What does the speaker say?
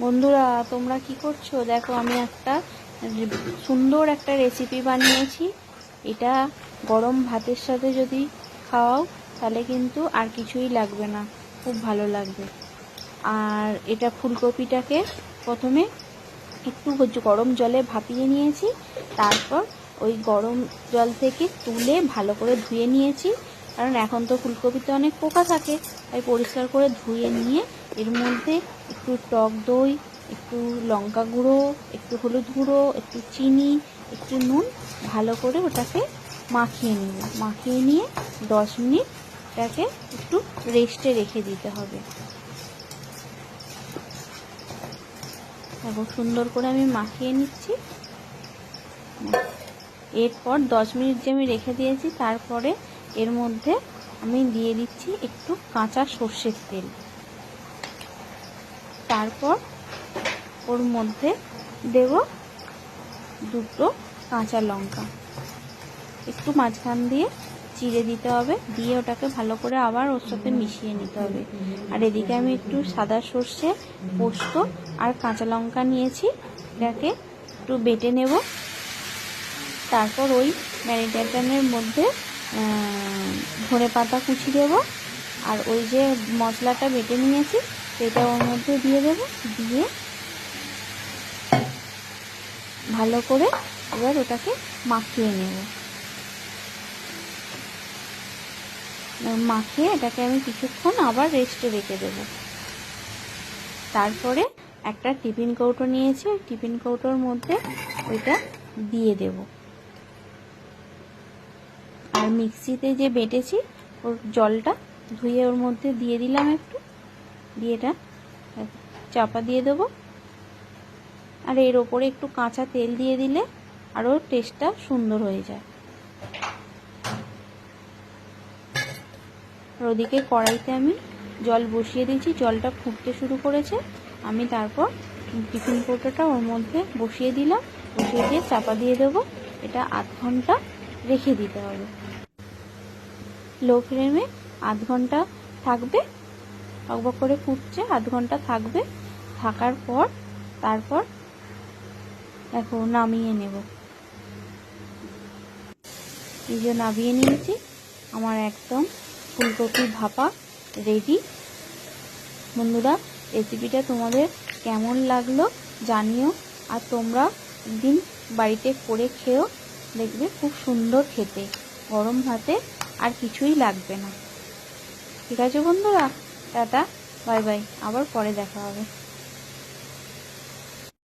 বন্ধুরা, তোমরা কি করছ? দেখো, আমি একটা সুন্দর একটা রেসিপি বানিয়েছি। এটা গরম ভাতের সাথে যদি খাওয়াও, তাহলে কিন্তু আর কিছুই লাগবে না। খুব ভালো লাগবে। আর এটা ফুলকপিটাকে প্রথমে একটু গরম জলে ভাপিয়ে নিয়েছি। তারপর ওই গরম জল থেকে তুলে ভালো করে ধুয়ে নিয়েছি। কারণ এখন তো ফুলকপিতে অনেক পোকা থাকে, তাই পরিষ্কার করে ধুয়ে নিয়ে এর মধ্যে একটু টক দই, একটু লঙ্কা গুঁড়ো, একটু হলুদ গুঁড়ো, একটু চিনি, একটু নুন, ভালো করে ওটাকে মাখিয়ে নিব। মাখিয়ে নিয়ে দশ মিনিট এটাকে একটু রেস্টে রেখে দিতে হবে। দেখো সুন্দর করে আমি মাখিয়ে নিচ্ছি। এরপর দশ মিনিট যে আমি রেখে দিয়েছি, তারপরে এর মধ্যে আমি দিয়ে দিচ্ছি একটু কাঁচা সর্ষের তেল। তারপর ওর মধ্যে দেব দুটো কাঁচা লঙ্কা। একটু মাঝখান দিয়ে চিড়ে দিতে হবে, দিয়ে ওটাকে ভালো করে আবার ওর সাথে মিশিয়ে নিতে হবে। আর এদিকে আমি একটু সাদা সর্ষে, পোস্ত আর কাঁচা লঙ্কা নিয়েছি, এটাকে একটু বেটে নেব। তারপর ওই ম্যারিনেশনের মধ্যে ধনে পাতা কুচি দেব। আর ওই যে মশলাটা বেটে নিয়েছি সেটা ওর মধ্যে দিয়ে দেব, দিয়ে ভালো করে এবার ওটাকে মাখিয়ে নেব। মাখিয়ে এটাকে আমি কিছুক্ষণ আবার রেস্টে রেখে দেব। তারপরে একটা টিফিন কৌটো নিয়েছি, ওই টিফিন কৌটোর মধ্যে ওইটা দিয়ে দেব। আর মিক্সিতে যে বেটেছি, ওর জলটা ধুয়ে ওর মধ্যে দিয়ে দিলাম একটু। দিয়ে চাপা দিয়ে দেবো। আর এর ওপরে একটু কাঁচা তেল দিয়ে দিলে আরও টেস্টটা সুন্দর হয়ে যায়। আর ওদিকে কড়াইতে আমি জল বসিয়ে দিয়েছি, জলটা ফুটতে শুরু করেছে। আমি তারপর টিফিন কৌটোটা ওর মধ্যে বসিয়ে দিলাম, বসিয়ে দিয়ে চাপা দিয়ে দেবো। এটা আধ ঘণ্টা রেখে দিতে হবে। লো ফ্লেমে আধ ঘণ্টা থাকবে। টকবক করে ফুটছে, আধ ঘণ্টা থাকবে। থাকার পর, তারপর দেখো নামিয়ে নেব। এই যে নামিয়ে নিয়েছি, আমার একদম ফুলকপি ভাপা রেডি বন্ধুরা রেসিপিটা তোমাদের কেমন লাগল জানিও, আর তোমরা একদিন বাড়িতে করে খেয়েও দেখবে খুব সুন্দর খেতে। গরম ভাতে আর কিছুই লাগবে না। ঠিক আছে বন্ধুরা? টাটা বাই বাই আবার পরে দেখা হবে।